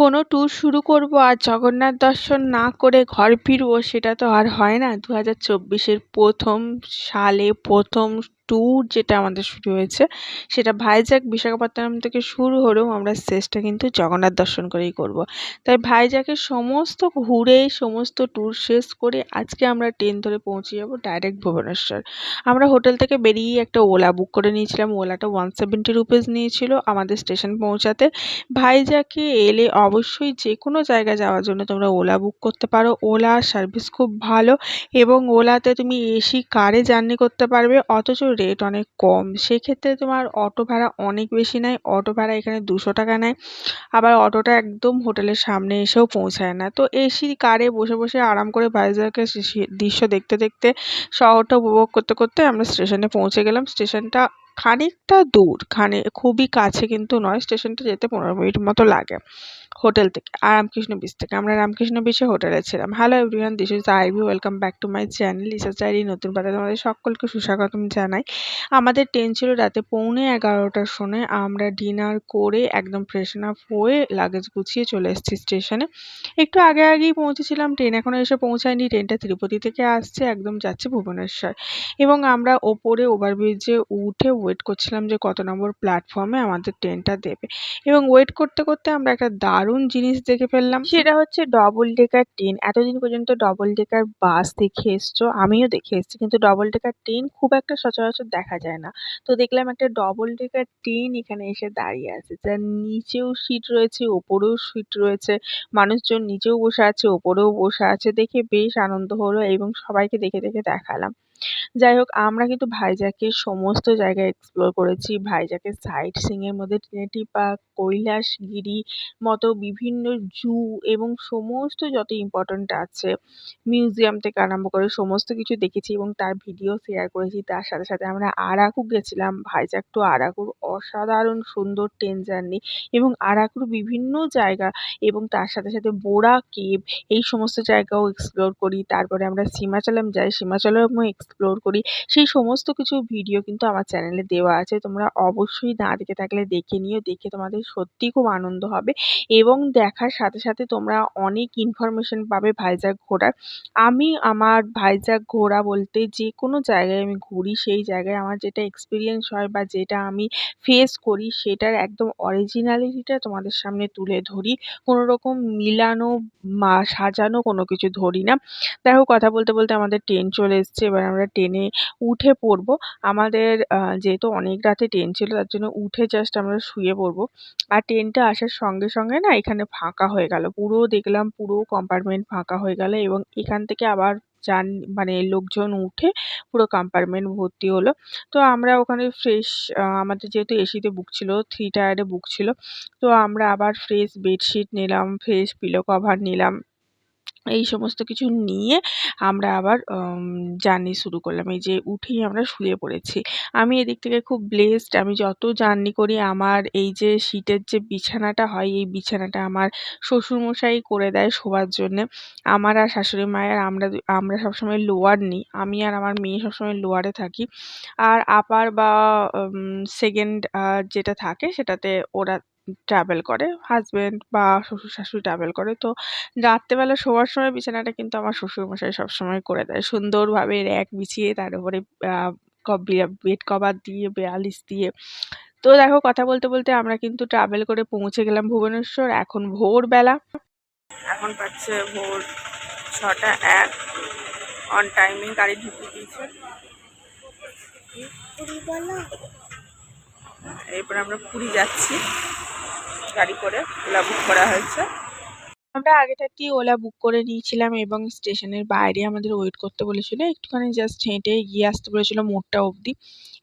কোনো ট্যুর শুরু করব আর জগন্নাথ দর্শন না করে ঘর ফিরবো, সেটা তো আর হয় না। দু হাজার চব্বিশের প্রথম সালে, প্রথম ট্যুর যেটা আমাদের শুরু হয়েছে, সেটা ভাইজ্যাগ বিশাখাপত্তনম থেকে শুরু হলেও আমরা শেষটা কিন্তু জগন্নাথ দর্শন করেই করব। তাই ভাইজ্যাগের সমস্ত ঘুরে, সমস্ত ট্যুর শেষ করে আজকে আমরা ট্রেন ধরে পৌঁছে যাব ডাইরেক্ট ভুবনেশ্বর। আমরা হোটেল থেকে বেরিয়েই একটা ওলা বুক করে নিয়েছিলাম। ওলাটা ওয়ান সেভেন্টি রুপিস নিয়েছিল আমাদের স্টেশন পৌঁছাতে। ভাইজ্যাগে এলে অবশ্যই যে কোনো জায়গায় যাওয়ার জন্য তোমরা ওলা বুক করতে পারো। ওলা সার্ভিস খুব ভালো এবং ওলাতে তুমি এসি কারে জার্নি করতে পারবে। অথচ রেট অনেক কম। সেক্ষেত্রে তোমার অটো ভাড়া অনেক বেশি নেয়। অটো ভাড়া এখানে দুশো টাকা নেয়। আবার অটোটা একদম হোটেলের সামনে এসেও পৌঁছায় না। তো এসি কারে বসে বসে আরাম করে ভাইজ্যাগের দৃশ্য দেখতে দেখতে শহরটা উপভোগ করতে করতে আমরা স্টেশনে পৌঁছে গেলাম। স্টেশনটা খানিকটা দূর, খানে, খুবই কাছে কিন্তু নয়। স্টেশনটা যেতে পনেরো মিনিট মতো লাগে। হোটেল থেকে রামকৃষ্ণ বিচ থেকে। আমরা রামকৃষ্ণ বিচে হোটেলে ছিলাম। Hello everyone this is Ivy welcome back to my channel Lisa চাইরি নতুন পাতা তোমাদের সকলকে সুস্বাগতম জানাই। আমাদের ট্রেন ছিল রাতে পৌনে এগারোটার সময়। আমরা ডিনার করে একদম ফ্রেশন আপ হয়ে লাগেজ গুছিয়ে চলে এসেছি স্টেশনে একটু আগে আগেই পৌঁছেছিলাম ট্রেন এখনও এসে পৌঁছায়নি। ট্রেনটা তিরুপতি থেকে আসছে, একদম যাচ্ছে ভুবনেশ্বর। এবং আমরা ওপরে ওভারব্রিজে উঠে ওয়েট করছিলাম যে কত নম্বর প্ল্যাটফর্মে আমাদের ট্রেনটা দেবে। এবং ওয়েট করতে করতে আমরা একটা দারুণ জিনিস দেখে ফেললাম। সেটা হচ্ছে ডবল ডেকার ট্রেন এতদিন পর্যন্ত ডবল ডেকার বাস দেখে এসছো, আমিও দেখে এসছি। কিন্তু ডবল ডেকার ট্রেন খুব একটা সচরাচর দেখা যায় না। তো দেখলাম একটা ডবল ডেকার ট্রেন এখানে এসে দাঁড়িয়ে আছে। যার নিচেও সিট রয়েছে, ওপরেও সিট রয়েছে। মানুষজন নিচেও বসে আছে, ওপরেও বসে আছে। দেখে বেশ আনন্দ হলো এবং সবাইকে দেখে দেখে দেখালাম। যাই হোক, আমরা কিন্তু ভাইজ্যাগের সমস্ত জায়গা এক্সপ্লোর করেছি। ভাইজ্যাগের সাইট সিইংয়ের মধ্যে ট্রিনিটি পার্ক কৈলাসগিরি মতো বিভিন্ন জু এবং সমস্ত যত ইম্পর্ট্যান্ট আছে মিউজিয়াম থেকে আরম্ভ করে সমস্ত কিছু দেখেছি এবং তার ভিডিও শেয়ার করেছি। তার সাথে সাথে আমরা আরাকু গেছিলাম। ভাইজ্যাগ টু আরাকুর অসাধারণ সুন্দর ট্রেন জার্নি এবং আরাকুর বিভিন্ন জায়গা এবং তার সাথে সাথে বোরা কেভ এই সমস্ত জায়গাও এক্সপ্লোর করি। তারপরে আমরা সীমাচলম যাই। সীমাচলমও এক্সপ্লোর করি। সেই সমস্ত কিছু ভিডিও কিন্তু আমার চ্যানেলে দেওয়া আছে। তোমরা অবশ্যই না দেখে থাকলে দেখে নিও, দেখে তোমাদের সত্যিই খুব আনন্দ হবে। এবং দেখার সাথে সাথে তোমরা অনেক ইনফরমেশন পাবে ভাইজ্যাগ ঘোরার। আমি আমার ভাইজ্যাগ ঘোরা বলতে যে কোনো জায়গায় আমি ঘুরি, সেই জায়গায় আমার যেটা এক্সপিরিয়েন্স হয় বা যেটা আমি ফেস করি, সেটার একদম অরিজিনালিটিটা তোমাদের সামনে তুলে ধরি। কোনো রকম মিলানো সাজানো কোনো কিছু ধরি না। দেখো, কথা বলতে বলতে আমাদের ট্রেন চলে এসছে। এবার আমরা ট্রেনে উঠে পড়ব। আমাদের যেহেতু অনেক রাতে ট্রেন ছিল, তার জন্য উঠে জাস্ট আমরা শুয়ে পড়ব। আর ট্রেনটা আসার সঙ্গে সঙ্গে না এখানে ফাঁকা হয়ে গেল। পুরো দেখলাম পুরো কম্পার্টমেন্ট ফাঁকা হয়ে গেল এবং এখান থেকে আবার যান মানে লোকজন উঠে পুরো কম্পার্টমেন্ট ভর্তি হলো। তো আমরা ওখানে ফ্রেশ আমাদের যেহেতু এসিতে বুক ছিল থ্রি টায়ারে বুক ছিল, তো আমরা আবার ফ্রেশ বেডশিট নিলাম ফ্রেশ পিলো কভার নিলাম। এই সমস্ত কিছু নিয়ে আমরা আবার জার্নি শুরু করলাম। এই যে উঠেই আমরা শুয়ে পড়েছি। আমি এদিক থেকে খুব ব্লেসড আমি যত জার্নি করি আমার এই যে সিটের যে বিছানাটা হয়, এই বিছানাটা আমার শ্বশুরমশাই করে দেয় শোবার জন্যে। আমার আর শাশুড়ি মায়ের আমরা আমরা সবসময় লোয়ার নিই। আমি আর আমার মেয়ে সবসময় লোয়ারে থাকি। আর আপার বা সেকেন্ড যেটা থাকে সেটাতে ওরা ট্রাভেল করে হাজব্যান্ড বা শ্বশুর শাশুড়ি ট্রাভেল করে। তো রাত্রেবেলা শোয়ার সময় বিছানাটা কিন্তু আমার শ্বশুরমশাই সবসময় করে দেয়। সুন্দরভাবে র্যাক বিছিয়ে তার উপরে বেড কভার দিয়ে বেয়ালিশ দিয়ে। তো দেখো কথা বলতে বলতে আমরা কিন্তু ট্রাভেল করে পৌঁছে গেলাম ভুবনেশ্বর। এখন ভোরবেলা। এখন পাচ্ছে ভোর ছটা এক। অন টাইমে গাড়ি ঢুকে দিয়েছে। এরপর আমরা পুরী যাচ্ছি। গাড়ি করে ওলা বুক করা হয়েছে। আমরা আগে থেকেই ওলা বুক করে নিয়েছিলাম এবং স্টেশনের বাইরে আমাদের ওয়েট করতে বলেছিল। একটুখানি জাস্ট হেঁটে গিয়ে আসতে বলেছিল মোড়টা অবধি।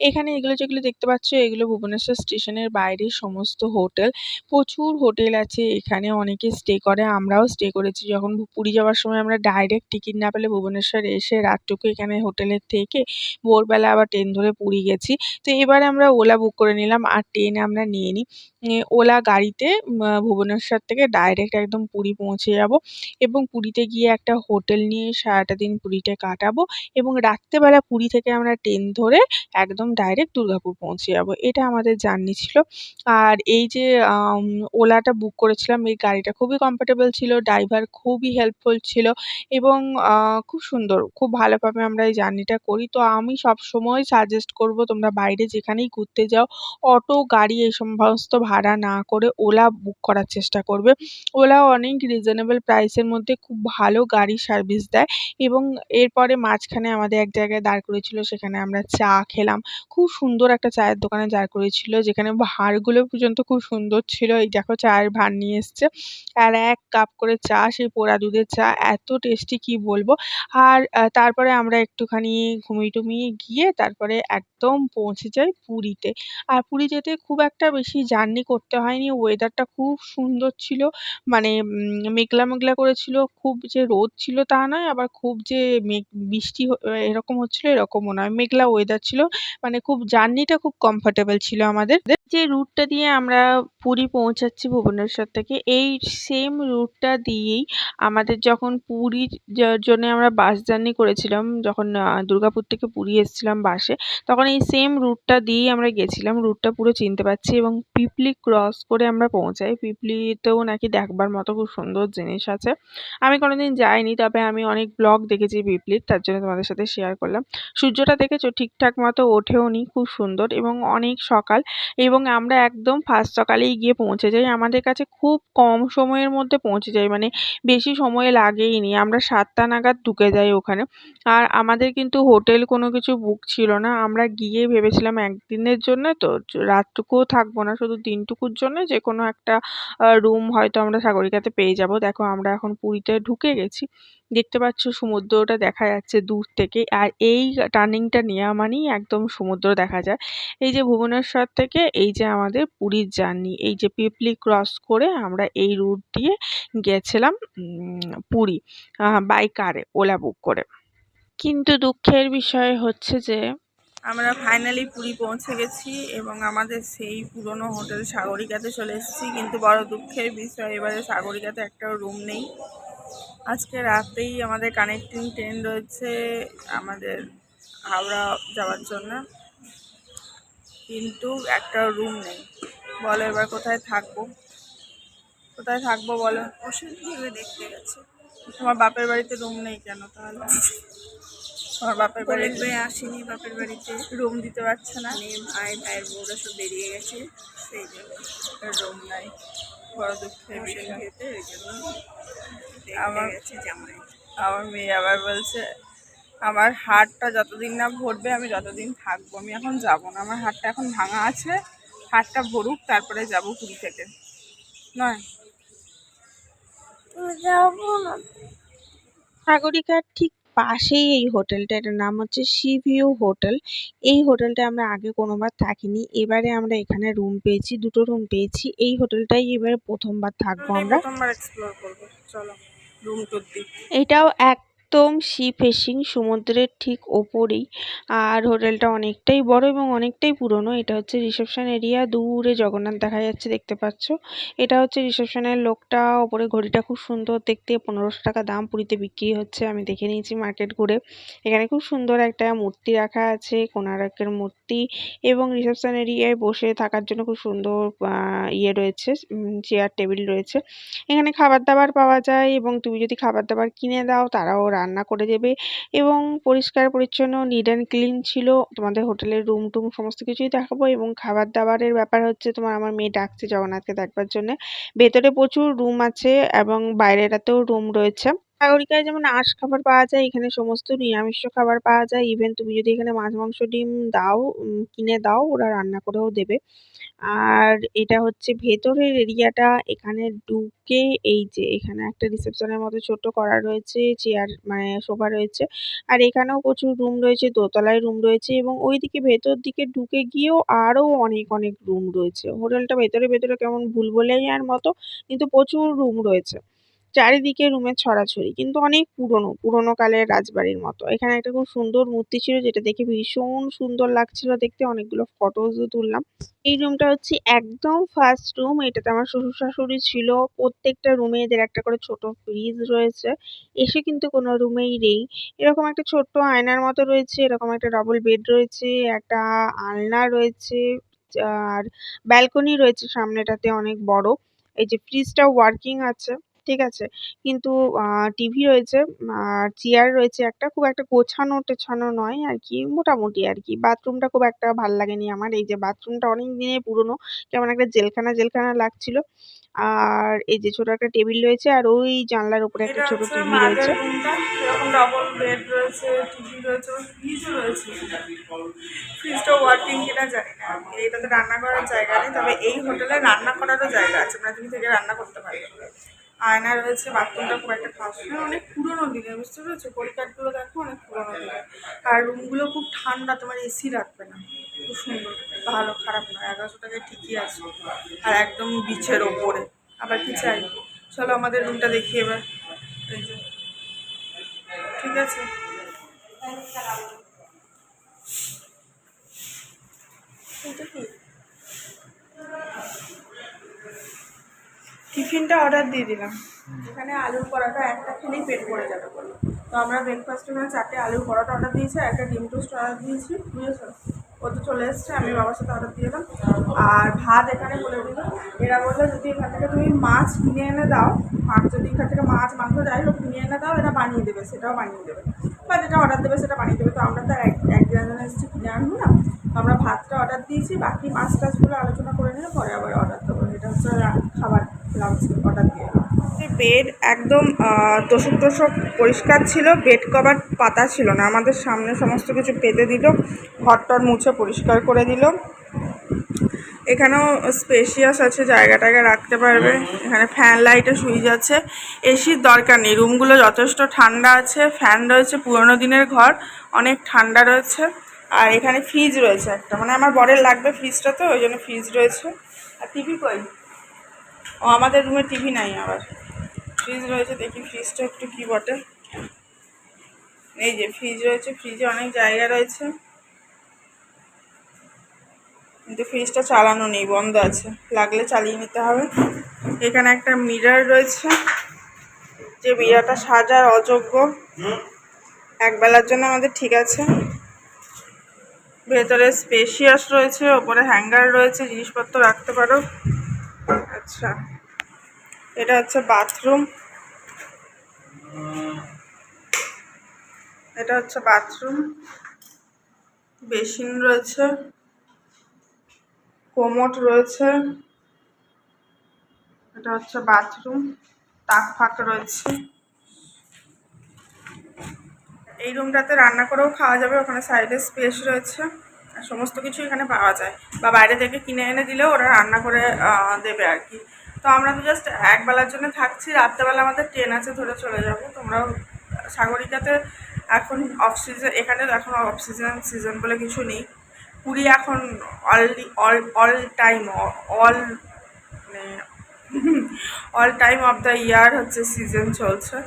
এখানে এগুলো যেগুলো দেখতে পাচ্ছ, এগুলো ভুবনেশ্বর স্টেশনের বাইরে সমস্ত হোটেল। প্রচুর হোটেল আছে, এখানে অনেকে স্টে করে, আমরাও স্টে করেছি। যখন পুরী যাওয়ার সময় আমরা ডাইরেক্ট টিকিট না পেলে ভুবনেশ্বর এসে রাতটুকু এখানে হোটেলের থেকে ভোরবেলা আবার ট্রেন ধরে পুরী গেছি। তো এবারে আমরা ওলা বুক করে নিলাম আর ট্রেন আমরা নিয়ে নিই। ওলা গাড়িতে ভুবনেশ্বর থেকে ডাইরেক্ট একদম পুরী পৌঁছে যাব এবং পুরীতে গিয়ে একটা হোটেল নিয়ে সারাটা দিন পুরীতে কাটাবো এবং রাত্রেবেলা পুরী থেকে আমরা ট্রেন ধরে একদম ডাইরেক্ট দুর্গাপুর পৌঁছে যাব। এটা আমাদের জার্নি ছিল। আর এই যে ওলাটা বুক করেছিলাম, এই গাড়িটা খুবই কমফোর্টেবল ছিল ড্রাইভার খুবই হেল্পফুল ছিল এবং খুব সুন্দর, খুব ভালোভাবে আমরা এই জার্নিটা করি। তো আমি সব সময় সাজেস্ট করব তোমরা বাইরে যেখানেই ঘুরতে যাও, অটো, গাড়ি এই সমস্ত ভাড়া না করে ওলা বুক করার চেষ্টা করবে। ওলা অনেক রিজনেবল প্রাইসের মধ্যে খুব ভালো গাড়ি সার্ভিস দেয় এবং এরপরে মাঝখানে আমাদের এক জায়গায় দাঁড় করিয়েছিল সেখানে আমরা চা খেলাম। খুব সুন্দর একটা চায়ের দোকানে দাঁড় করিয়েছিল যেখানে ভাঁড়গুলো পর্যন্ত খুব সুন্দর ছিল। এই দেখো চায়ের ভাঁড় নিয়ে এসছে। আর এক কাপ করে চা, সেই পোড়া দুধের চা, এত টেস্টি কি বলব? আর তারপরে আমরা একটুখানি ঘুমিয়ে টুমিয়ে গিয়ে তারপরে একদম পৌঁছে যাই পুরীতে। আর পুরী যেতে খুব একটা বেশি জার্নি করতে হয়নি। ওয়েদারটা খুব সুন্দর ছিল। মানে মেঘলা মেঘলা করেছিল। খুব যে রোদ ছিল তা নয়, আবার খুব যে মেঘ, বৃষ্টি এরকম হচ্ছিল এরকমও নয়। মেঘলা ওয়েদার ছিল মানে খুব, জার্নিটা খুব কমফোর্টেবল ছিল আমাদের। যে রুটটা দিয়ে আমরা পুরী পৌঁছাচ্ছি ভুবনেশ্বর থেকে, এই সেম রুটটা দিয়েই আমাদের যখন পুরীর জন্য আমরা বাস জার্নি করেছিলাম, যখন দুর্গাপুর থেকে পুরী এসেছিলাম বাসে তখন এই সেম রুটটা দিয়েই আমরা গেছিলাম। রুটটা পুরো চিনতে পারছি এবং পিপলি ক্রস করে আমরা পৌঁছাই। পিপলিতেও নাকি দেখবার মতো খুব সুন্দর জিনিস আছে। আমি কোনোদিন যাইনি, তবে আমি অনেক ব্লগ দেখেছি পিপলির তার জন্য তোমাদের সাথে শেয়ার করলাম। সূর্যটা দেখেছ? ঠিকঠাক মতো ওঠেও নি খুব সুন্দর এবং অনেক সকাল এবং আমরা একদম ফার্স্ট সকালেই গিয়ে পৌঁছে যাই। আমাদের কাছে খুব কম সময়ের মধ্যে পৌঁছে যাই মানে বেশি সময় লাগেই নি। আমরা সাতটা নাগাদ ঢুকে যাই ওখানে। আর আমাদের কিন্তু হোটেল কোনো কিছু বুক ছিল না। আমরা গিয়ে ভেবেছিলাম একদিনের জন্য তো রাতটুকুও থাকব না, শুধু দিনটুকুর জন্য যে কোনো একটা রুম হয়তো আমরা সাগরিকাতে পেয়ে যাব। দেখো আমরা এখন পুরীতে ঢুকে গেছি। দেখতে পাচ্ছ সমুদ্রটা দেখা যাচ্ছে দূর থেকে। আর এই টার্নিংটা নেওয়া মানেই একদম সমুদ্র দেখা যায়। এই যে ভুবনেশ্বর থেকে এই যে আমাদের পুরীর জার্নি, এই যে পিপলি ক্রস করে আমরা এই রুট দিয়ে গেছিলাম পুরী বাই কারে ওলা বুক করে। কিন্তু দুঃখের বিষয় হচ্ছে যে আমরা ফাইনালি পুরী পৌঁছে গেছি এবং আমাদের সেই পুরনো হোটেল সাগরিকাতে চলে এসেছি। কিন্তু বড় দুঃখের বিষয়, এবারে সাগরিকাতে একটা রুম নেই। আজকে রাতেই আমাদের কানেক্টিং ট্রেন রয়েছে আমাদের হাওড়া যাওয়ার জন্য। কিন্তু একটা রুম নেই। বলো এবার কোথায় থাকব? কোথায় থাকব বলো? ওষুধ দেখতে গেছে। তোমার বাপের বাড়িতে রুম নেই কেন তাহলে? আমার বাপের বাড়িতে আসেনি বাপের বাড়িতে। রুম দিতে পারছে না। আমি ভাই ভাইয়ের বউরা সব বেরিয়ে গেছে। সেই জন্য রুম নাই। বড় দুঃখের বিষয়। ওই জন্য। আমার জামাই। আমার মেয়ে আবার বলছে আমার হাটটা যতদিন না ভরবে আমি যতদিন থাকব। আমি এখন যাব না। আমার হাটটা এখন ভাঙা আছে। হাটটা ভরুক তারপরে যাব পুরী থেকে। নয়। সাগরিকার ঠিক পাশেই এই হোটেলটা এটার নাম হচ্ছে সি ভিউ হোটেল। এই হোটেলটা আমরা আগে কোনোবার থাকিনি। এবারে আমরা এখানে রুম পেয়েছি দুটো রুম পেয়েছি। এই হোটেলটাই এবারে প্রথমবার থাকব আমরা। প্রথমবার এক্সপ্লোর করব। চলো। রুম টুর দিই এটাও এক একদম সি ফেসিং সমুদ্রের ঠিক ওপরেই। আর হোটেলটা অনেকটাই বড় এবং অনেকটাই পুরনো। এটা হচ্ছে রিসেপশন এরিয়া দূরে জগন্নাথ দেখা যাচ্ছে, দেখতে পাচ্ছ। এটা হচ্ছে রিসেপশনের লোকটা, ওপরে ঘড়িটা খুব সুন্দর, দেখতে পনেরোশো টাকা দাম, পুরীতে বিক্রি হচ্ছে, আমি দেখে নিয়েছি মার্কেট ঘুরে। এখানে খুব সুন্দর একটা মূর্তি রাখা আছে কোনারকের মূর্তি এবং রিসেপশন এরিয়ায় বসে থাকার জন্য খুব সুন্দর ইয়ে রয়েছে চেয়ার টেবিল রয়েছে। এখানে খাবার দাবার পাওয়া যায় এবং তুমি যদি খাবার দাবার কিনে দাও, তারাও রান্না করে দেবে এবং পরিষ্কার, পরিচ্ছন্ন নিড অ্যান্ড ক্লিন ছিল। তোমাদের হোটেলের রুম টুম সমস্ত কিছুই দেখাবো এবং খাবার দাবারের ব্যাপার হচ্ছে তোমার আমার মেয়ে ডাকছে জগন্নাথকে দেখবার জন্যে। ভেতরে প্রচুর রুম আছে এবং বাইরেটাতেও রুম রয়েছে। সাগরিকায় যেমন আঁশ খাবার পাওয়া যায়, এখানে সমস্ত নিরামিষ খাবার পাওয়া যায়। ইভেন তুমি যদি এখানে মাছ, মাংস, ডিম দাও কিনে দাও, ওরা রান্না করেও দেবে। আর এটা হচ্ছে ভেতরের এরিয়াটা, এখানে ঢুকে এই যে এখানে একটা রিসেপশনের মতো ছোট করা রয়েছে, চেয়ার মানে সোফা রয়েছে। আর এখানেও প্রচুর রুম রয়েছে, দোতলায় রুম রয়েছে এবং ওইদিকে ভেতর দিকে ঢুকে গিয়েও আরও অনেক অনেক রুম রয়েছে। হোটেলটা ভেতরে ভেতরে কেমন ভুলভুলাইয়ার মতো, কিন্তু প্রচুর রুম রয়েছে। চারিদিকে রুমের ছড়াছড়ি, কিন্তু অনেক পুরনো পুরনো কালের রাজবাড়ির মতো। এখানে একটা খুব সুন্দর মূর্তি ছিল যেটা দেখে ভীষণ সুন্দর লাগছিল। দেখতে অনেকগুলো ফটোজও তুললাম। এই রুমটা হচ্ছে একদম ফার্স্ট রুম এটাতে আমার শ্বশুর শাশুড়ি ছিল। প্রত্যেকটা রুমে এদের একটা করে ছোট ফ্রিজ রয়েছে। এসে কিন্তু কোনো রুমেই নেই। এরকম একটা ছোট্ট আয়নার মতো রয়েছে। এরকম একটা ডবল বেড রয়েছে, একটা আলনা রয়েছে, আর ব্যালকনি রয়েছে সামনেটাতে অনেক বড়। এই যে ফ্রিজটা ওয়ার্কিং আছে। ঠিক আছে। কিন্তু টিভি রয়েছে আর চেয়ার রয়েছে একটা খুব একটা গোছানো টোছানো নয় আর কি মোটামুটি আর কি বাথরুমটা খুব একটা ভালো লাগেনি আমার। এই যে বাথরুমটা অনেক দিনের পুরনো কেমন একটা জেলখানা জেলখানা লাগছিল। আর এই যে ছোট একটা টেবিল রয়েছে আর ওই জানলার উপরে একটা ছোট টিভি রয়েছে। এরকম ডাবল বেড রয়েছে টিভি রয়েছে ফ্রিজও রয়েছে। ফ্রিজটা ওয়ার্কিং কিনা জানি না। এইটাতে রান্না করার জায়গা নেই তবে এই হোটেলে রান্না করারও জায়গা আছে মানে তুমি থেকে রান্না করতে পারবে। আয়না রয়েছে, বাথরুমটা খুব একটা খাস না, অনেক পুরোনো দিনের বুঝতে পেরেছ? পরিকারগুলো দেখো অনেক পুরোনো দিনের। আর রুমগুলো খুব ঠান্ডা, তোমার এসি রাখবে না। খুব সুন্দর। ভালো, খারাপ নয়, এগারোশো টাকায় ঠিকই আছে। আর একদম বিচের ওপরে। আবার কি চাই? চলো আমাদের রুমটা দেখি এবার। এই ঠিক আছে। এইটা কি? টিফিনটা অর্ডার দিয়ে দিলাম। এখানে আলুর পরোটা একটা খেলেই পেট ভরে যাবে তো আমরা ব্রেকফাস্টে এখানে চারটে আলুর পরোটা অর্ডার দিয়েছি একটা ডিম টোস্ট অর্ডার দিয়েছি, বুঝেছ? ও তো চলে এসছে, আমি বাবার সাথে অর্ডার দিয়ে দিলাম। আর ভাত এখানে বলে দিল। এরা বলল, যদি এখান থেকে তুমি মাছ কিনে এনে দাও, আর যদি এখান থেকে মাছ, মাংস যাই হোক কিনে এনে দাও, এরা বানিয়ে দেবে, সেটাও বানিয়ে দেবে। বা যেটা অর্ডার দেবে, সেটা বানিয়ে দেবে। তো আমরা তো এক এক একজন এসেছি কিনে আনব না। আমরা ভাতটা অর্ডার দিয়েছি, বাকি মাছ টাছগুলো আলোচনা করে নিলে পরে আবার অর্ডার দেবো। এটা হচ্ছে খাবার। অর্ডার দিয়ে বেড একদম তোষক তোষক পরিষ্কার ছিল বেড কভার পাতা ছিল না। আমাদের সামনে সমস্ত কিছু পেতে দিল, ঘরটর মুছে পরিষ্কার করে দিল। এখানেও স্পেশিয়াস আছে জায়গা টায়গা রাখতে পারবে। এখানে ফ্যান লাইটে সুইচ আছে এসির দরকার নেই রুমগুলো যথেষ্ট ঠান্ডা আছে ফ্যান রয়েছে, পুরোনো দিনের ঘর, অনেক ঠান্ডা রয়েছে। আর এখানে ফ্রিজ রয়েছে একটা মানে আমার বরের লাগবে ফ্রিজটা তো, ওই জন্য ফ্রিজ রয়েছে। আর টিভি কই? ও, আমাদের রুমে টিভি নাই আবার। ফ্রিজ রয়েছে, দেখি ফ্রিজটা একটু কি বটে। এই যে ফ্রিজ রয়েছে ফ্রিজে অনেক জায়গা রয়েছে। কিন্তু ফ্রিজটা চালানো নেই, বন্ধ আছে। লাগলে চালিয়ে নিতে হবে। এখানে একটা মিরার রয়েছে। যে মিরারটা সাজার অযোগ্য। একবেলার জন্য আমাদের ঠিক আছে। ভেতরে স্পেশিয়াস রয়েছে, ওপরে হ্যাঙ্গার রয়েছে, জিনিসপত্র রাখতে পারো। আচ্ছা এটা হচ্ছে বাথরুম। এটা হচ্ছে বাথরুম। বেসিন রয়েছে। কোমোট রয়েছে। এটা হচ্ছে বাথরুম। তাক ফাঁক রয়েছে। এই রুমটাতে রান্না করেও খাওয়া যাবে। ওখানে সাইডে স্পেস রয়েছে। সমস্ত কিছু এখানে পাওয়া যায় বা বাইরে থেকে কিনে এনে দিলেও ওরা রান্না করে দেবে আর কি। তো আমরা তো জাস্ট একবেলার জন্য থাকছি, রাত্রেবেলা আমাদের ট্রেন আছে, ধরে চলে যাব। তোমরাও সাগরিকাতে এখন অফ সিজন এখানে এখন অফ সিজন সিজন বলে কিছু নেই। পুরী এখন all all all time all মানে all time of the year হচ্ছে সিজন চলছে।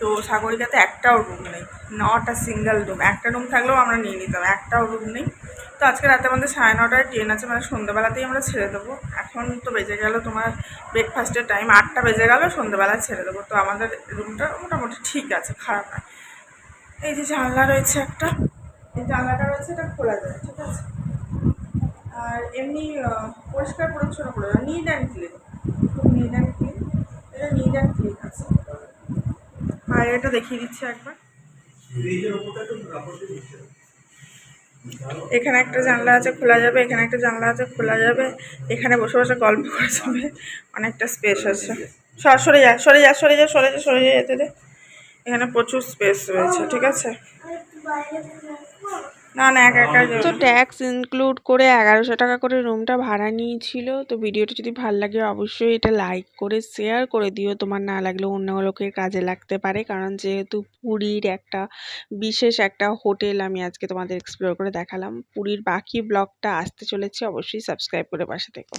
তো সাগরিকাতে একটাও রুম নেই নট আ সিঙ্গেল রুম একটা রুম থাকলেও আমরা নিয়ে নিতাম, একটাও রুম নেই। তো আজকে রাতে আমাদের সাড়ে নটায় ট্রেন আছে মানে সন্ধ্যাবেলাতেই আমরা ছেড়ে দেবো। এখন তো বেজে গেল তোমার ব্রেকফাস্টের টাইম আটটা বেজে গেল সন্ধ্যাবেলায় ছেড়ে দেবো। তো আমাদের রুমটা মোটামুটি ঠিক আছে, খারাপ নয়। এই যে জানলা রয়েছে একটা, এই জানলাটা রয়েছে, এটা খোলা যায় ঠিক আছে? আর এমনি পরিষ্কার পরিচ্ছন্ন করে নিট অ্যান্ড ক্লিন খুব নিট অ্যান্ড ক্লিন এটা নিট অ্যান্ড ক্লিন আছে। আর এটা দেখিয়ে দিচ্ছি একবার। এখানে একটা জানলা আছে, খোলা যাবে। এখানে একটা জানলা আছে, খোলা যাবে। এখানে বসে বসে গল্প করা যাবে। অনেকটা স্পেস আছে। সর যা, সরে যা সরে যা সরে যা সরে যা দে। এখানে প্রচুর স্পেস রয়েছে, ঠিক আছে? তো না। ট্যাক্স ইনক্লুড করে এগারোশো টাকা করে রুমটা ভাড়া নিয়েছিল। তো ভিডিওটা যদি ভালো লাগে অবশ্যই এটা লাইক করে শেয়ার করে দিও। তোমার না লাগলেও অন্য লোকের কাজে লাগতে পারে। কারণ যেহেতু পুরীর একটা বিশেষ একটা হোটেল আমি আজকে তোমাদের এক্সপ্লোর করে দেখালাম। পুরীর বাকি ব্লগটা আসতে চলেছে। অবশ্যই সাবস্ক্রাইব করে পাশে থেকো।